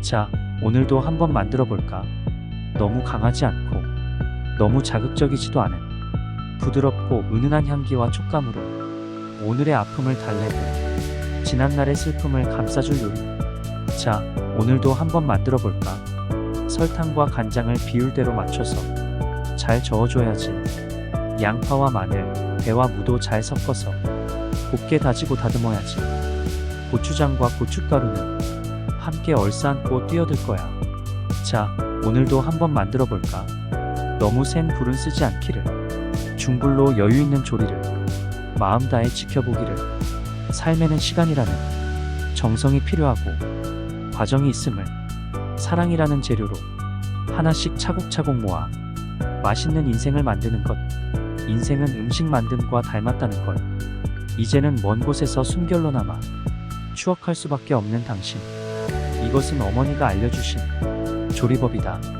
자, 오늘도 한번 만들어 볼까? 너무 강하지 않고 너무 자극적이지도 않은 부드럽고 은은한 향기와 촉감으로 오늘의 아픔을 달래고 지난날의 슬픔을 감싸줄 요리. 자, 오늘도 한번 만들어 볼까? 설탕과 간장을 비율대로 맞춰서 잘 저어줘야지. 양파와 마늘, 배와 무도 잘 섞어서 곱게 다지고 다듬어야지. 고추장과 고춧가루는 함께 얼싸안고 뛰어들 거야. 자, 오늘도 한번 만들어 볼까? 너무 센 불은 쓰지 않기를. 중불로 여유 있는 조리를 마음 다해 지켜보기를. 삶에는 시간이라는 정성이 필요하고 과정이 있음을 사랑이라는 재료로 하나씩 차곡차곡 모아 맛있는 인생을 만드는 것. 인생은 음식 만듦과 닮았다는 걸. 이제는 먼 곳에서 숨결로 남아 추억할 수밖에 없는 당신. 이것은 어머니가 알려주신 조리법이다.